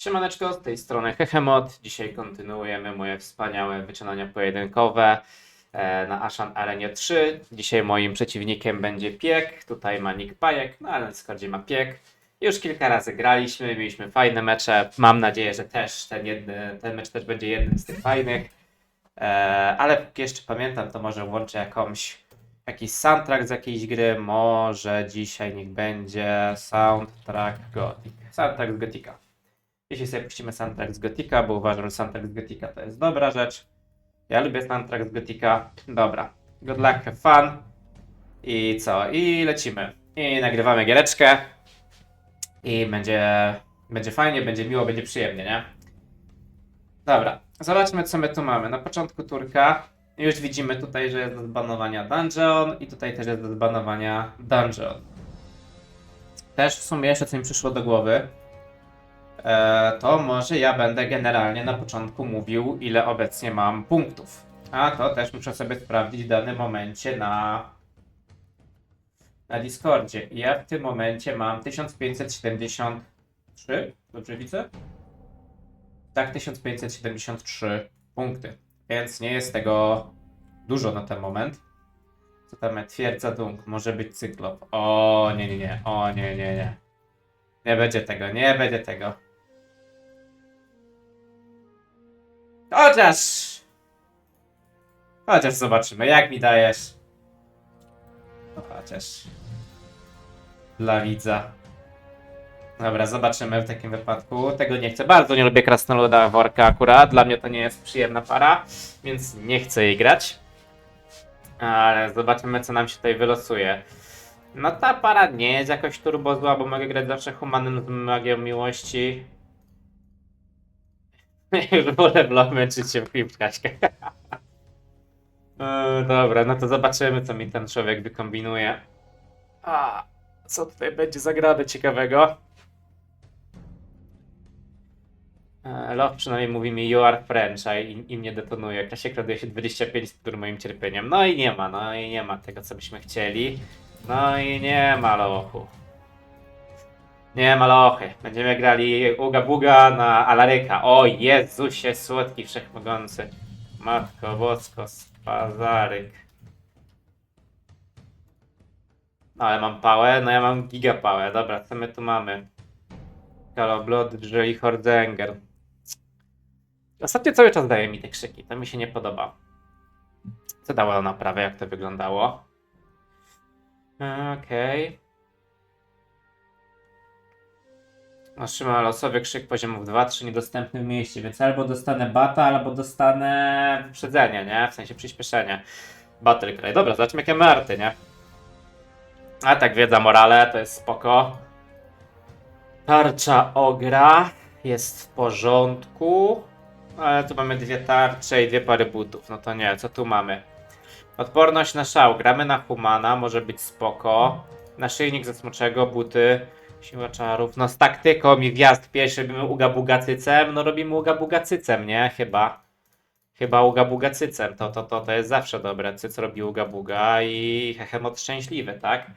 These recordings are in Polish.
Siemaneczko, z tej strony Hehemot. Dzisiaj kontynuujemy moje wspaniałe wyczynania pojedynkowe e, na Ashan Arenie 3. Dzisiaj moim przeciwnikiem będzie Piek, tutaj ma Nick Pajek, no ale na Discordzie ma Piek. Już kilka razy graliśmy, mieliśmy fajne mecze. Mam nadzieję, że też ten, jedny, ten mecz też będzie jednym z tych fajnych. E, ale póki jeszcze pamiętam, to może włączę jakąś, jakiś soundtrack z jakiejś gry. Może dzisiaj niech będzie soundtrack Gothic. Soundtrack z Gotika. Jeśli sobie puścimy soundtrack z Gotika, bo uważam, że soundtrack z Gotika to jest dobra rzecz. Ja lubię soundtrack z Gotika. Dobra. Good luck, have fun. I co? I lecimy. I nagrywamy giereczkę. I będzie, będzie fajnie, będzie miło, będzie przyjemnie, nie? Dobra. Zobaczmy, co my tu mamy. Na początku turka. Już widzimy tutaj, że jest do zbanowania dungeon i tutaj też jest do zbanowania dungeon. Też w sumie jeszcze co mi przyszło do głowy, to może ja będę generalnie na początku mówił, ile obecnie mam punktów. A to też muszę sobie sprawdzić w danym momencie na, na Discordzie. Ja w tym momencie mam 1573. Dobrze widzę? Tak, 1573 punkty. Więc nie jest tego dużo na ten moment. Co tam? Twierdza Dung. Może być cyklop. O, nie, nie, nie. O, nie, nie, nie. Nie będzie tego, nie będzie tego. Chociaż. Chociaż zobaczymy, jak mi dajesz. Chociaż. Dla widza. Dobra, zobaczymy w takim wypadku. Tego nie chcę. Bardzo nie lubię krasnoluda worka akurat. Dla mnie to nie jest przyjemna para, więc nie chcę jej grać. Ale zobaczymy, co nam się tutaj wylosuje. No ta para nie jest jakoś turbo zła, bo mogę grać zawsze humanem z magią miłości. Już wolę męczyć się w klipkaśkę. E, Dobra, no to zobaczymy, co mi ten człowiek wykombinuje. A, co tutaj będzie zagrane ciekawego? E, Love przynajmniej mówi mi You are French, a i, i mnie detonuje. Klasie kraduje się 25 z moim cierpieniem. No i nie ma, no i nie ma tego, co byśmy chcieli. No i nie ma lochu. Nie ma lochy. Będziemy grali Uga Buga na Alaryka. O Jezusie, słodki wszechmogący. Matko Bosko, spazaryk. No ale mam pałę, no ja mam gigapałę. Dobra, co my tu mamy? Kaloblod, Drzyli, Hordzenger. Ostatnio cały czas daje mi te krzyki, to mi się nie podoba. Co dało na prawe, jak to wyglądało? Okej. Otrzymałem losowy krzyk poziomów 2-3 niedostępny w mieście, więc albo dostanę bata, albo dostanę wyprzedzenie, nie? W sensie przyspieszenie. Battle Cry. Dobra, zobaczmy jakie mamy arty, nie? A tak, wiedza morale, to jest spoko. Tarcza ogra jest w porządku. Ale tu mamy dwie tarcze i dwie pary butów. No to nie, co tu mamy? Odporność na szał. Gramy na humana, może być spoko. Naszyjnik ze smoczego, buty, siła czarów. No z taktyką i wjazd pierwszy robimy uga buga cycem. No robimy uga buga cycem, nie? Chyba. Chyba uga buga cycem. To, to, to, to jest zawsze dobre. Cyc robi uga buga i hehemot szczęśliwy, tak?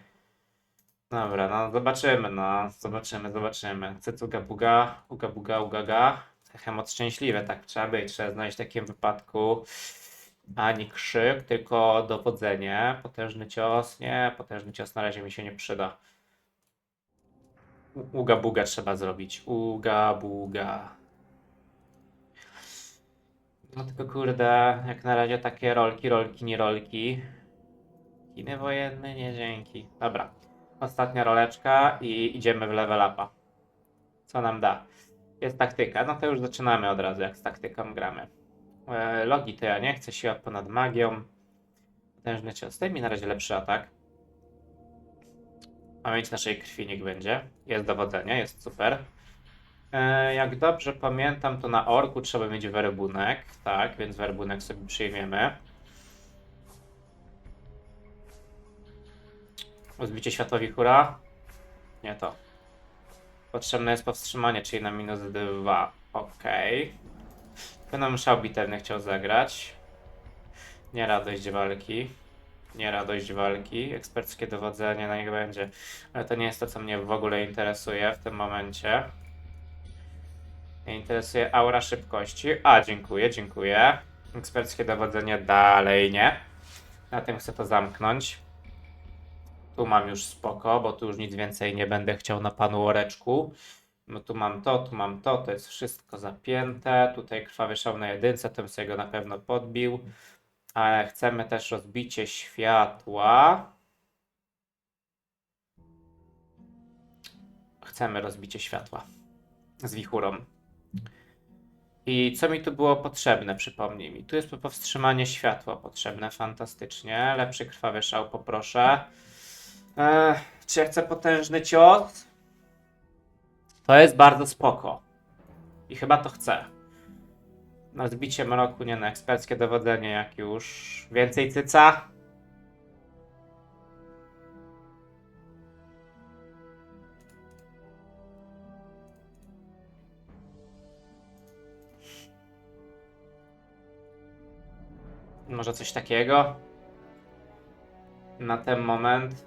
Dobra, no zobaczymy, no. Zobaczymy, zobaczymy. Cyc uga buga, uga buga, ugaga. Hehemot szczęśliwy, tak trzeba być. Trzeba znaleźć w takim wypadku ani krzyk, tylko dowodzenie. Potężny cios. Nie, potężny cios na razie mi się nie przyda. Uga buga trzeba zrobić. Uga buga. No tylko kurde, jak na razie takie rolki, rolki, nie rolki. Chiny wojenne, nie dzięki. Dobra. Ostatnia roleczka i idziemy w level upa. Co nam da? Jest taktyka. No to już zaczynamy od razu, jak z taktyką gramy. E, logi to ja nie chcę, siła ponad magią. Potężny cios. Daj mi na razie lepszy atak. Pamięć naszej krwi niech będzie. Jest dowodzenie, jest super. E, jak dobrze pamiętam, to na orku trzeba mieć werbunek. Tak, więc werbunek sobie przyjmiemy. Zbicie światłowi hura. Nie to. Potrzebne jest powstrzymanie, czyli na minus 2. Okej. Będę musiał bitewny chciał zagrać. Nie radość walki. Nie radość walki. Eksperckie dowodzenie, na niech będzie. Ale to nie jest to, co mnie w ogóle interesuje w tym momencie. Mnie interesuje aura szybkości. A, dziękuję, dziękuję. Eksperckie dowodzenie dalej nie. Na tym chcę to zamknąć. Tu mam już spoko, bo tu już nic więcej nie będę chciał na panu Oreczku. No tu mam to, tu mam to, to jest wszystko zapięte. Tutaj krwawy szał na jedynce, to bym sobie go na pewno podbił. Ale chcemy też rozbicie światła. Chcemy rozbicie światła z wichurą. I co mi tu było potrzebne, przypomnij mi. Tu jest powstrzymanie światła potrzebne, fantastycznie. Lepszy krwawy szał poproszę. Eee, czy ja chcę potężny cios? To jest bardzo spoko. I chyba to chcę. Na zbicie mroku, nie na eksperckie dowodzenie, jak już. Więcej cyca? Może coś takiego? Na ten moment.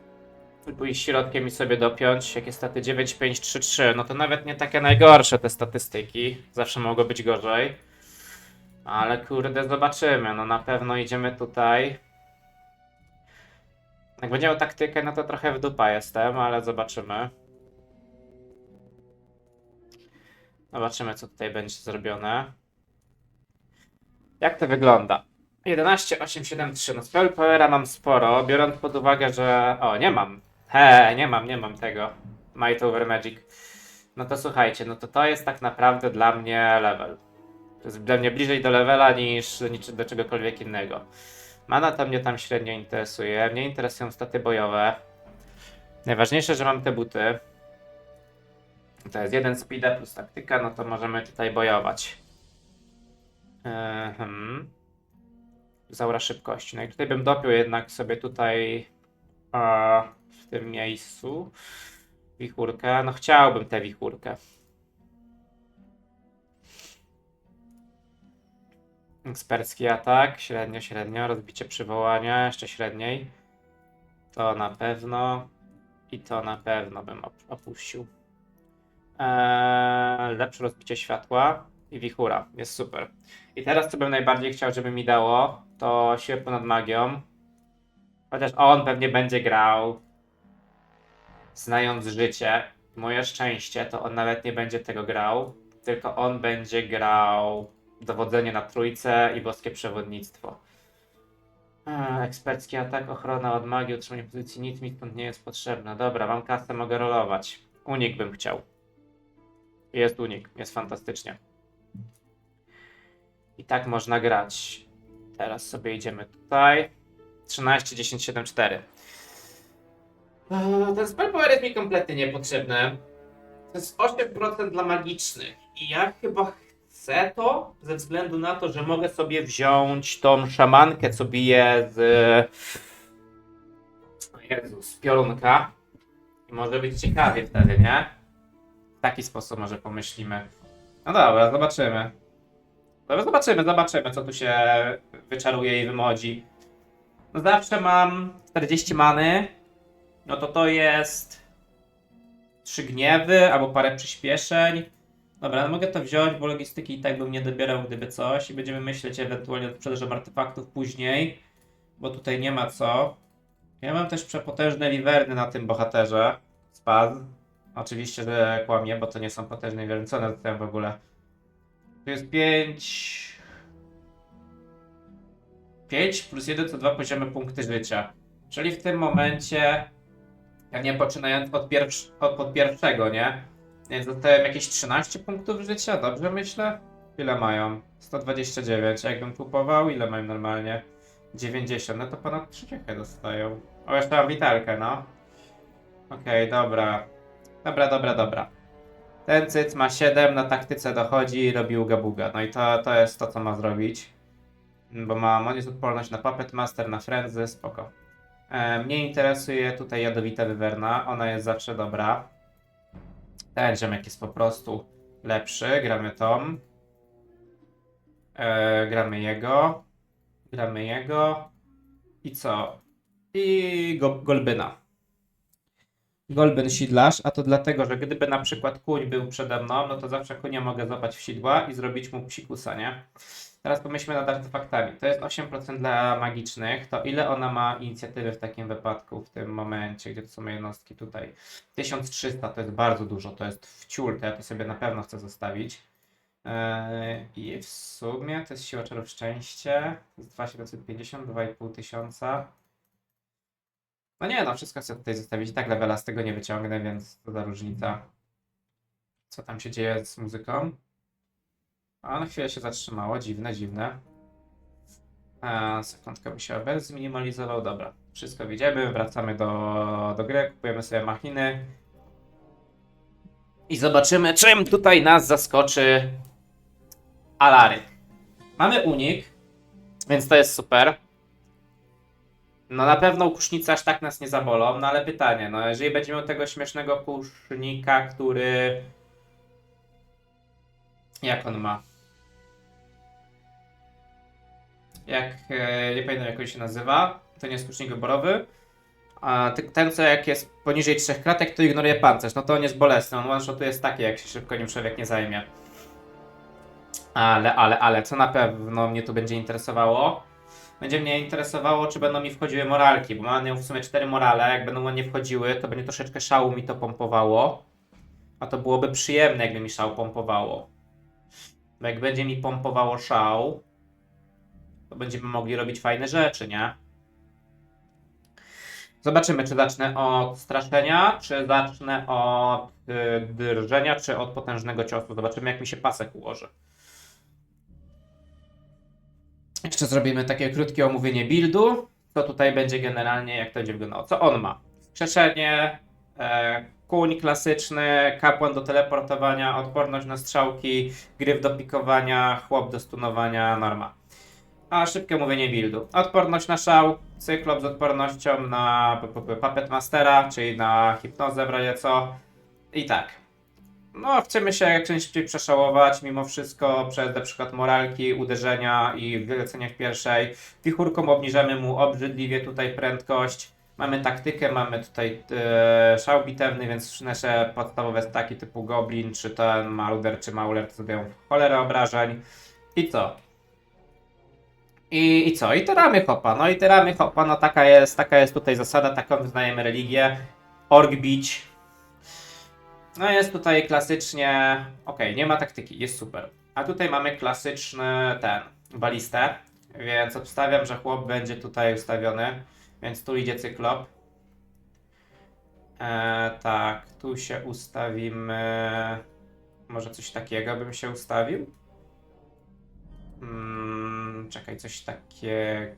Pójść środkiem i sobie dopiąć. Jakie staty 9, 5, 3, 3. No to nawet nie takie najgorsze te statystyki. Zawsze mogło być gorzej. Ale kurde, zobaczymy. No na pewno idziemy tutaj. Jak będzie miał taktykę, no to trochę w dupa jestem, ale zobaczymy. Zobaczymy, co tutaj będzie zrobione. Jak to wygląda? 11, 8, 7, 3. No spell powera mam sporo, biorąc pod uwagę, że... O, nie mam. He, nie mam, nie mam tego. Might over Magic. No to słuchajcie, no to to jest tak naprawdę dla mnie level. To jest dla mnie bliżej do levela niż, niż do czegokolwiek innego. Mana to mnie tam średnio interesuje. Mnie interesują staty bojowe. Najważniejsze, że mam te buty. To jest jeden speeda plus taktyka, no to możemy tutaj bojować. Mhm. Zaura szybkości. No i tutaj bym dopiął jednak sobie tutaj a, w tym miejscu wichurkę. No chciałbym tę wichurkę. Ekspercki atak, średnio, średnio, rozbicie przywołania, jeszcze średniej. To na pewno. I to na pewno bym op- opuścił. Eee, lepsze rozbicie światła i wichura. Jest super. I teraz co bym najbardziej chciał, żeby mi dało, to siłę ponad magią. Chociaż on pewnie będzie grał. Znając życie, moje szczęście, to on nawet nie będzie tego grał. Tylko on będzie grał dowodzenie na trójce i boskie przewodnictwo. Ekspercki atak, ochrona od magii, utrzymanie pozycji, nic mi stąd nie jest potrzebne. Dobra, mam kasę, mogę rolować. Unik bym chciał. Jest unik, jest fantastycznie. I tak można grać. Teraz sobie idziemy tutaj. 13, 10, 7, 4. Eee, Ten spell power jest mi kompletnie niepotrzebny. To jest 8% dla magicznych. I ja chyba chcę to ze względu na to, że mogę sobie wziąć tą szamankę, co bije z. Jezu, z piorunka. I może być ciekawie wtedy, nie? W taki sposób może pomyślimy. No dobra, zobaczymy. Dobra, zobaczymy, zobaczymy, co tu się wyczaruje i wymodzi. No zawsze mam 40 many. No to to jest trzy gniewy albo parę przyspieszeń. Dobra, no mogę to wziąć, bo logistyki i tak bym nie dobierał, gdyby coś. I będziemy myśleć ewentualnie o sprzedaży artefaktów później, bo tutaj nie ma co. Ja mam też przepotężne liwerny na tym bohaterze. Spaz. Oczywiście, że kłamie, bo to nie są potężne liwerny. Co one dostają w ogóle? To jest 5. 5 plus 1 to 2 poziomy punkty życia. Czyli w tym momencie, ja nie poczynając od, pierwsz, od, od pierwszego, nie? Więc dostałem jakieś 13 punktów życia, dobrze myślę? Ile mają? 129. A jakbym kupował, ile mają normalnie? 90. No to ponad 3 dostają. O, jeszcze mam witalkę, no. Okej, dobra. Dobra, dobra, dobra. Ten cyc ma 7, na taktyce dochodzi i robi uga buga. No i to, to jest to, co ma zrobić. Bo ma, on odporność na Puppet Master, na Frenzy, spoko. E, mnie interesuje tutaj jadowita wywerna, ona jest zawsze dobra. Ten ziomek jest po prostu lepszy, gramy Tom. E, gramy jego. Gramy jego. I co? I go, Golbyna. Golben Sidlarz, a to dlatego, że gdyby na przykład kuń był przede mną, no to zawsze kunia mogę złapać w sidła i zrobić mu psikusa, nie? Teraz pomyślmy nad artefaktami. To jest 8% dla magicznych. To ile ona ma inicjatywy w takim wypadku, w tym momencie, gdzie to są jednostki tutaj? 1300 to jest bardzo dużo, to jest wciul, to ja to sobie na pewno chcę zostawić. Eee, I w sumie to jest siła czarów szczęście. To jest 2750, 2,5 tysiąca. No nie, no wszystko chcę tutaj zostawić. Tak levela z tego nie wyciągnę, więc to za różnica. Co tam się dzieje z muzyką? A na chwilę się zatrzymało, dziwne, dziwne. A, sekundkę się OBS zminimalizował, dobra. Wszystko widzimy, wracamy do, do gry, kupujemy sobie machiny. I zobaczymy, czym tutaj nas zaskoczy Alary. Mamy unik, więc to jest super. No na pewno kusznice aż tak nas nie zabolą, no ale pytanie, no jeżeli będziemy tego śmiesznego kusznika, który... Jak on ma? Jak, e, nie pamiętam jak on się nazywa, to nie jest kusznik wyborowy. A ten co jak jest poniżej trzech kratek, to ignoruje pancerz, no to on jest bolesny, on one jest taki, jak się szybko nim człowiek nie zajmie. Ale, ale, ale, co na pewno mnie tu będzie interesowało? Będzie mnie interesowało, czy będą mi wchodziły moralki, bo mam w sumie cztery morale, jak będą nie wchodziły, to będzie troszeczkę szału mi to pompowało. A to byłoby przyjemne, jakby mi szał pompowało. Bo jak będzie mi pompowało szał, to będziemy mogli robić fajne rzeczy, nie? Zobaczymy, czy zacznę od straszenia, czy zacznę od y, drżenia, czy od potężnego ciosu. Zobaczymy, jak mi się pasek ułoży. Jeszcze zrobimy takie krótkie omówienie buildu. Co tutaj będzie generalnie, jak to będzie wyglądało. Co on ma? Skrzeszenie, e, kuń klasyczny, kapłan do teleportowania, odporność na strzałki, gryf do pikowania, chłop do stunowania, norma. A szybkie mówienie buildu. Odporność na szał, cyklop z odpornością na Puppet Mastera, czyli na hipnozę w razie co. I tak. No, chcemy się jak najszybciej przeszałować, mimo wszystko przez na przykład moralki, uderzenia i wylecenia w pierwszej. Wichurką obniżamy mu obrzydliwie tutaj prędkość. Mamy taktykę, mamy tutaj e, szał bitewny, więc nasze podstawowe staki typu Goblin, czy ten Maruder, czy Mauler to w cholerę obrażeń. I co? I, I co? I tyramy hopa. No i tyramy hopa, no taka jest, taka jest tutaj zasada, taką wyznajemy religię. Org bić. No jest tutaj klasycznie, okej, nie ma taktyki, jest super. A tutaj mamy klasyczny ten, balistę, więc obstawiam, że chłop będzie tutaj ustawiony, więc tu idzie cyklop. E, tak, tu się ustawimy, może coś takiego bym się ustawił. Mm, czekaj, coś takie.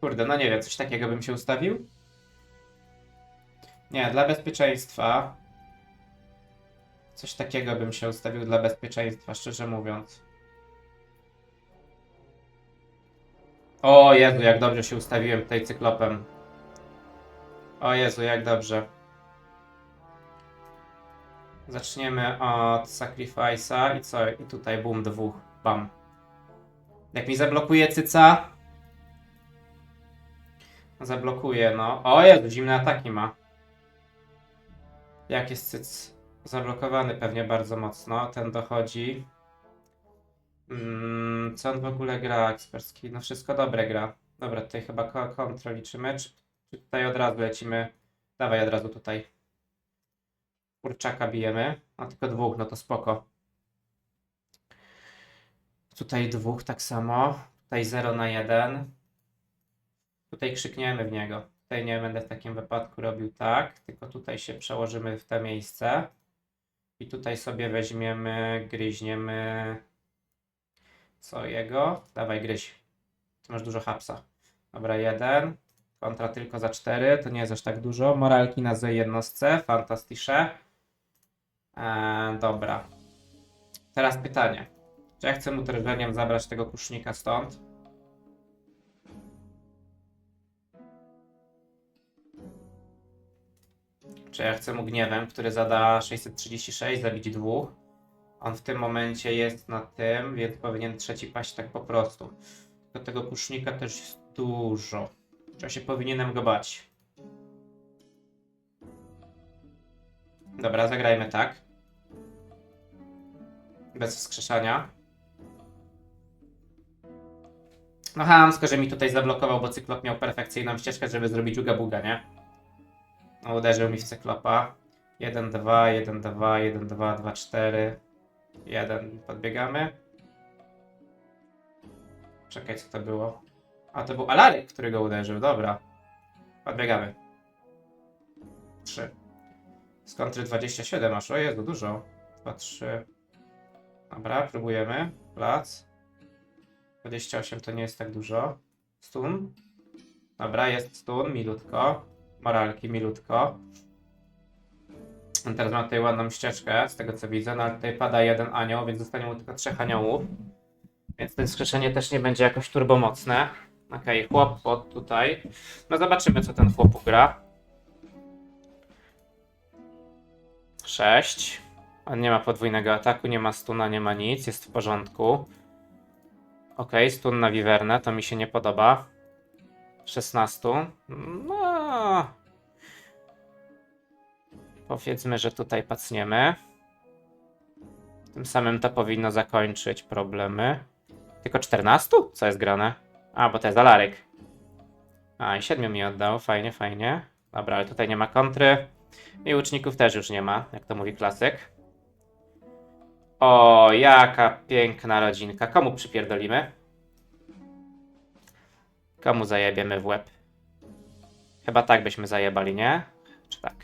Kurde, no nie wiem, coś takiego bym się ustawił? Nie, dla bezpieczeństwa. Coś takiego bym się ustawił dla bezpieczeństwa, szczerze mówiąc. O Jezu, jak dobrze się ustawiłem tutaj cyklopem. O Jezu, jak dobrze. Zaczniemy od Sacrifice'a i co? I tutaj boom, dwóch. Bam. Jak mi zablokuje cyca? Zablokuje, no. O Jezu, zimne ataki ma. Jak jest cyc? Zablokowany pewnie bardzo mocno. Ten dochodzi. Mm, co on w ogóle gra ekspercki? No wszystko dobre gra. Dobra, tutaj chyba ko- kontrol liczymy. Czy, czy tutaj od razu lecimy? Dawaj od razu tutaj. Kurczaka bijemy. A tylko dwóch, no to spoko. Tutaj dwóch tak samo. Tutaj 0 na 1. Tutaj krzykniemy w niego. Tutaj nie będę w takim wypadku robił tak, tylko tutaj się przełożymy w to miejsce. I tutaj sobie weźmiemy, gryźniemy. Co jego? Dawaj, gryź. Ty masz dużo hapsa. Dobra, jeden. Kontra tylko za cztery. To nie jest aż tak dużo. Moralki na złej jednostce. Fantastysze. Eee, dobra. Teraz pytanie. Czy ja chcę mu zabrać tego kusznika stąd? Czy ja chcę mu gniewem, który zada 636, zabić dwóch? On w tym momencie jest na tym, więc powinien trzeci paść tak po prostu. Tylko tego pusznika też jest dużo. Ja się powinienem go bać. Dobra, zagrajmy tak. Bez wskrzeszania. No hamsko, że mi tutaj zablokował, bo cyklop miał perfekcyjną ścieżkę, żeby zrobić uga buga, nie? No, uderzył mi w cyklopa. 1, 2, 1, 2, 1, 2, 2, 4. 1. Podbiegamy. Czekaj, co to było? A, to był Alaryk, który go uderzył. Dobra. Podbiegamy. 3. Z kontry 27 aż. O Jezu, dużo. 2, 3. Dobra, próbujemy. Plac. 28 to nie jest tak dużo. Stun. Dobra, jest stun, milutko. Moralki, milutko. Teraz mam tutaj ładną ścieżkę, z tego co widzę, no ale tutaj pada jeden anioł, więc zostanie mu tylko trzech aniołów. Więc to skrzeszenie też nie będzie jakoś turbomocne. Okej, chłop pod tutaj. No zobaczymy, co ten chłop ugra. 6. On nie ma podwójnego ataku, nie ma stuna, nie ma nic, jest w porządku. Ok, stun na wiwernę, to mi się nie podoba. 16. No. Powiedzmy, że tutaj pacniemy. Tym samym to powinno zakończyć problemy. Tylko 14? Co jest grane? A, bo to jest Alaryk. A, i 7 mi oddał. Fajnie, fajnie. Dobra, ale tutaj nie ma kontry. I łuczników też już nie ma, jak to mówi klasyk. O, jaka piękna rodzinka. Komu przypierdolimy? Komu zajebiemy w łeb? Chyba tak byśmy zajebali, nie? Czy tak?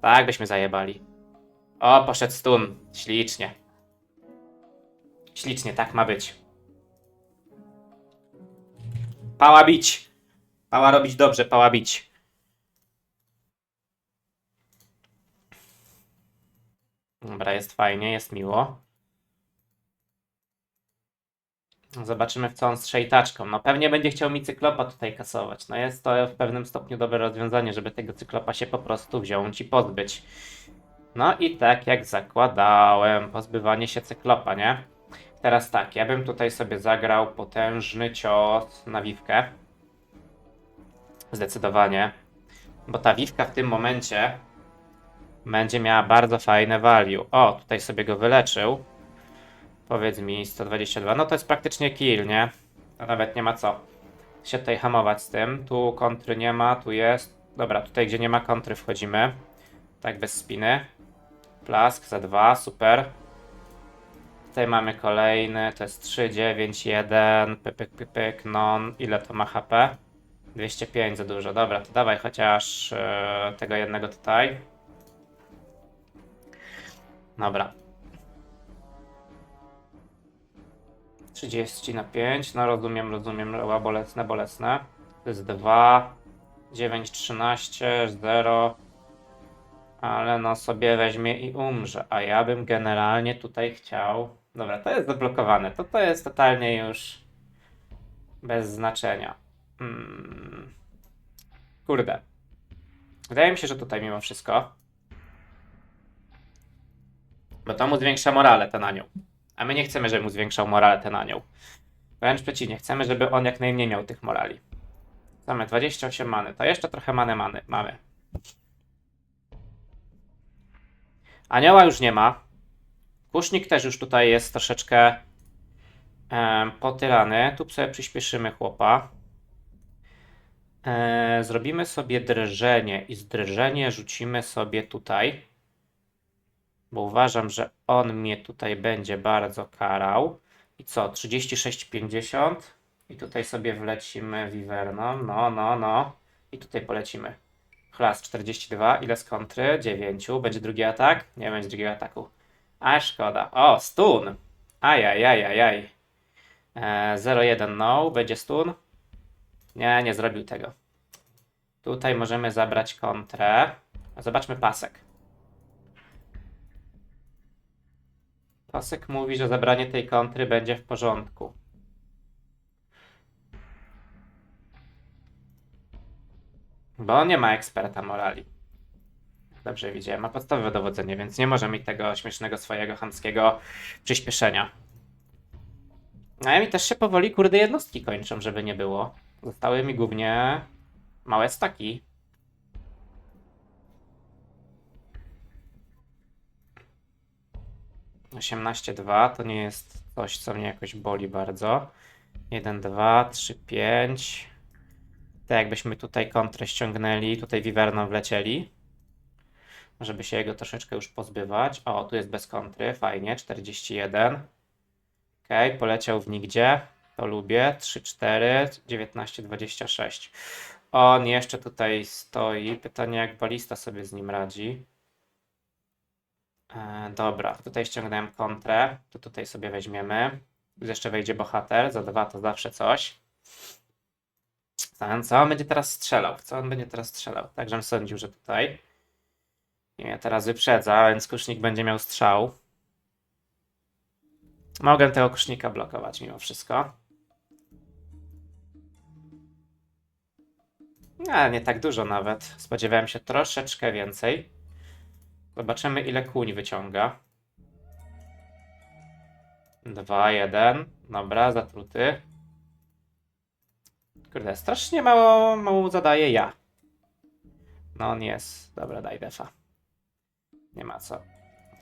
Tak byśmy zajebali. O, poszedł stun. Ślicznie. Ślicznie, tak ma być. Pała bić. Pała robić dobrze, pała bić. Dobra, jest fajnie, jest miło. Zobaczymy w co on strzeli taczką. No pewnie będzie chciał mi cyklopa tutaj kasować. No jest to w pewnym stopniu dobre rozwiązanie, żeby tego cyklopa się po prostu wziąć i pozbyć. No i tak jak zakładałem, pozbywanie się cyklopa, nie? Teraz tak, ja bym tutaj sobie zagrał potężny cios na wiwkę. Zdecydowanie. Bo ta wiwka w tym momencie będzie miała bardzo fajne value. O, tutaj sobie go wyleczył. Powiedz mi, 122. No to jest praktycznie kill, nie? Nawet nie ma co się tutaj hamować z tym. Tu kontry nie ma, tu jest. Dobra, tutaj gdzie nie ma kontry wchodzimy. Tak bez spiny. Plask za 2, super. Tutaj mamy kolejny, to jest 3, 9, 1, pyk, pyk, pyk, non. Ile to ma HP? 205 za dużo. Dobra, to dawaj chociaż e, tego jednego tutaj. Dobra. 30 na 5. No rozumiem, rozumiem. Ła, bolesne, bolesne. To jest 2. 9, 13, 0. Ale no sobie weźmie i umrze. A ja bym generalnie tutaj chciał. Dobra, to jest zablokowane. To to jest totalnie już bez znaczenia. Hmm. Kurde. Wydaje mi się, że tutaj mimo wszystko. Bo to mu zwiększa morale ten anioł. A my nie chcemy, żeby mu zwiększał morale ten anioł. Wręcz przeciwnie, chcemy, żeby on jak najmniej miał tych morali. Mamy 28 many. To jeszcze trochę many, many mamy. Anioła już nie ma. Kusznik też już tutaj jest troszeczkę e. Tu sobie przyspieszymy chłopa. E, zrobimy sobie drżenie i z drżenie rzucimy sobie tutaj. Bo uważam, że on mnie tutaj będzie bardzo karał. I co? 36,50. I tutaj sobie wlecimy Wiverną. No, no, no. I tutaj polecimy. Chlas 42. Ile z kontry? 9. Będzie drugi atak? Nie będzie drugiego ataku. A szkoda. O, stun. Ajajajajaj. E, 0,1 no. Będzie stun? Nie, nie zrobił tego. Tutaj możemy zabrać kontrę. Zobaczmy pasek. Pasek mówi, że zabranie tej kontry będzie w porządku. Bo on nie ma eksperta morali. Dobrze widziałem. Ma podstawowe dowodzenie, więc nie może mieć tego śmiesznego swojego chamskiego przyspieszenia. A ja mi też się powoli, kurde, jednostki kończą, żeby nie było. Zostały mi głównie małe staki. Osiemnaście dwa to nie jest coś, co mnie jakoś boli bardzo. 1, 2, 3, 5. Tak jakbyśmy tutaj kontrę ściągnęli, tutaj wiwerną wlecieli. Żeby się jego troszeczkę już pozbywać. O, tu jest bez kontry, fajnie, 41. Ok, poleciał w nigdzie. To lubię. 3, 4, 19, 26. On jeszcze tutaj stoi. Pytanie, jak balista sobie z nim radzi. E, dobra, tutaj ściągnąłem kontrę. To tutaj sobie weźmiemy. Jeszcze wejdzie bohater. Za dwa to zawsze coś. Co on będzie teraz strzelał? Co on będzie teraz strzelał? Także sądził, że tutaj. I mnie teraz wyprzedza, więc kusznik będzie miał strzał. Mogę tego kusznika blokować mimo wszystko. Ale nie tak dużo nawet. Spodziewałem się troszeczkę więcej. Zobaczymy ile kłuń wyciąga. 2, 1. Dobra, zatruty. Kurde, strasznie mało, mało zadaje ja. No on jest. Dobra, daj defa. Nie ma co.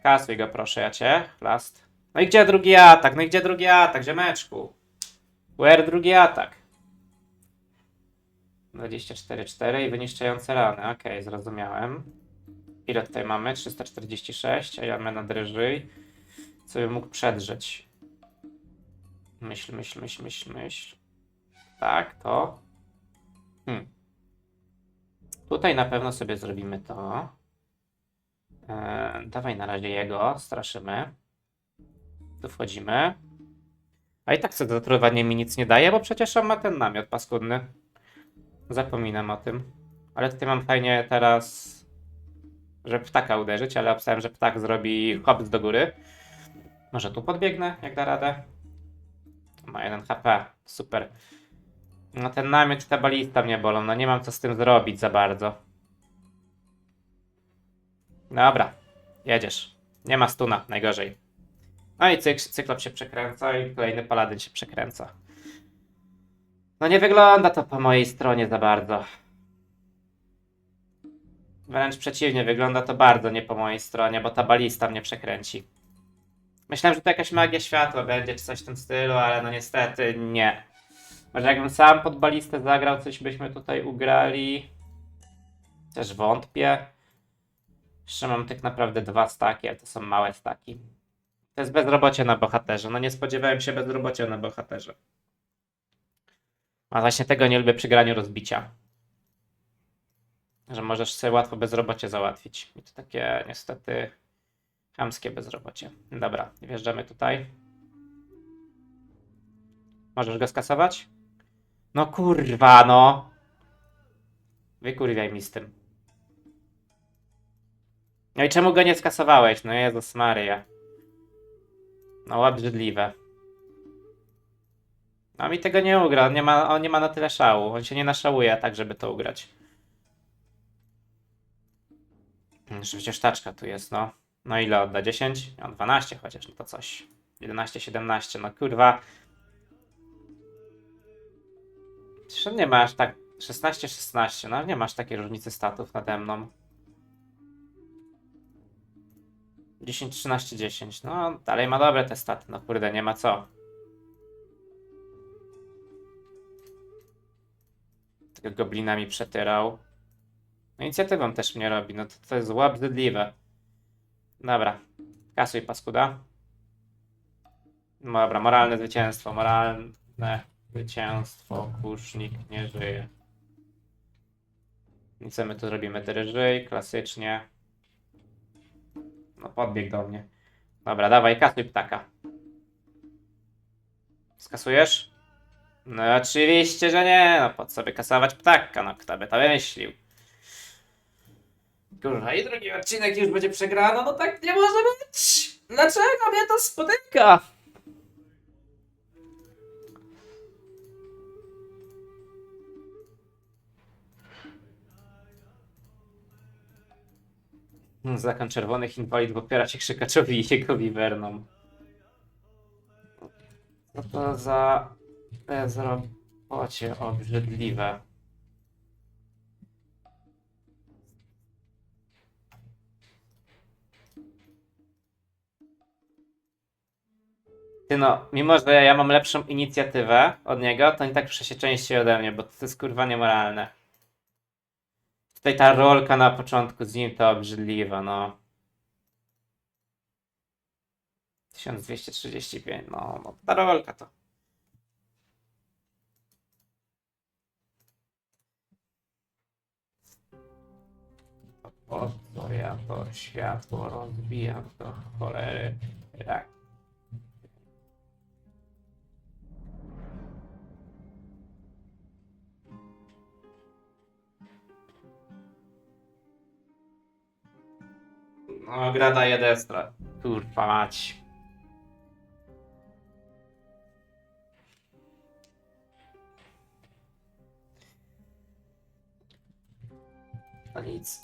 Kasuj go proszę, ja cię. Last. No i gdzie drugi atak? No i gdzie drugi atak, ziomeczku? Where drugi atak? 24-4 i wyniszczające rany. Okej, zrozumiałem. Ile tutaj mamy? 346, a ja mam na. Co bym mógł przedrzeć? Myśl, myśl, myśl, myśl, myśl. Tak, to. Hmm. Tutaj na pewno sobie zrobimy to. E, dawaj na razie jego, straszymy. Tu wchodzimy. A i tak co zatruwanie mi nic nie daje, bo przecież on ma ten namiot paskudny. Zapominam o tym. Ale tutaj mam fajnie teraz, że ptaka uderzyć, ale obstałem, że ptak zrobi hops do góry. Może tu podbiegnę, jak da radę. Ma 1 HP, super. No ten namiot i ta balista mnie bolą, no nie mam co z tym zrobić za bardzo. Dobra, jedziesz. Nie ma stuna, najgorzej. No i cyk, cyklop się przekręca i kolejny paladyn się przekręca. No nie wygląda to po mojej stronie za bardzo. Wręcz przeciwnie, wygląda to bardzo nie po mojej stronie, bo ta balista mnie przekręci. Myślałem, że to jakaś magia światła będzie, czy coś w tym stylu, ale no niestety nie. Może jakbym sam pod balistę zagrał, coś byśmy tutaj ugrali. Też wątpię. Jeszcze mam tak naprawdę dwa staki, ale to są małe staki. To jest bezrobocie na bohaterze. No nie spodziewałem się bezrobocia na bohaterze. A właśnie tego nie lubię przy graniu rozbicia. Że możesz sobie łatwo bezrobocie załatwić. I to takie niestety chamskie bezrobocie. Dobra, wjeżdżamy tutaj. Możesz go skasować? No kurwa, no. Wykurwiaj mi z tym. No i czemu go nie skasowałeś? No Jezus Maria. No obrzydliwe. No mi tego nie ugra, on nie, ma, on nie ma na tyle szału. On się nie naszałuje tak, żeby to ugrać. Jeszcze przecież taczka tu jest, no. No ile odda? 10? No 12 chociaż, no to coś. 11, 17, no kurwa. Przecież nie masz tak... 16, 16, no nie masz takiej różnicy statów nade mną. 10, 13, 10. No, dalej ma dobre te staty. No kurde, nie ma co. Tego goblina mi przetyrał. No inicjatywą też mnie robi. No to, to jest łabdydliwe. Dobra. Kasuj paskuda. No Dobra, moralne zwycięstwo. Moralne zwycięstwo. Kusznik nie żyje. I co my tu robimy? Drżyj, klasycznie. No podbieg do mnie. Dobra, dawaj, kasuj ptaka. Skasujesz? No oczywiście, że nie. No po co sobie kasować ptaka? No kto by to wymyślił? Kurwa, i drugi odcinek już będzie przegrano? No tak nie może być! Dlaczego mnie to spotyka? Zakon Czerwonych Inwalid popiera się Krzykaczowi i jego wiwernom. Co to za bezrobocie obrzydliwe. Ty no, mimo że ja mam lepszą inicjatywę od niego, to i tak pisze się częściej ode mnie, bo to jest kurwa niemoralne. Tutaj ta rolka na początku z nim to obrzydliwa, no. 1235, no, no ta rolka to. Po co ja to światło rozbijam do cholery? Jak? No, gra daje destra. Kurwa mać. A nic.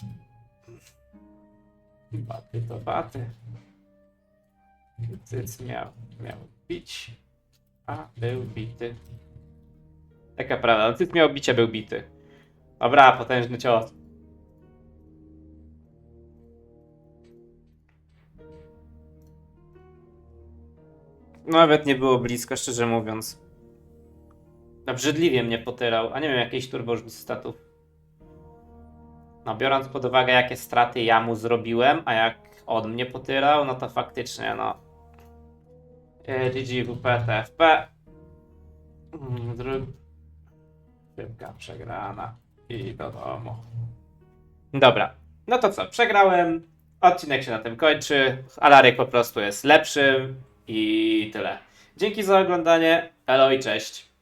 Baty to baty. Cyc miał, miał bić, a był bity. Taka prawda, no cyc miał bicie, był bity. Dobra, potężny cios. Nawet nie było blisko, szczerze mówiąc. Obrzydliwie mnie potyrał, a nie wiem, jakiejś turbo statów. No, biorąc pod uwagę, jakie straty ja mu zrobiłem, a jak on mnie potyrał, no to faktycznie, no. E, GG, WP, TFP. Mm, Dru... Szybka przegrana. I do domu. Dobra, no to co, przegrałem. Odcinek się na tym kończy. Alaryk po prostu jest lepszy i tyle. Dzięki za oglądanie. Elo i cześć.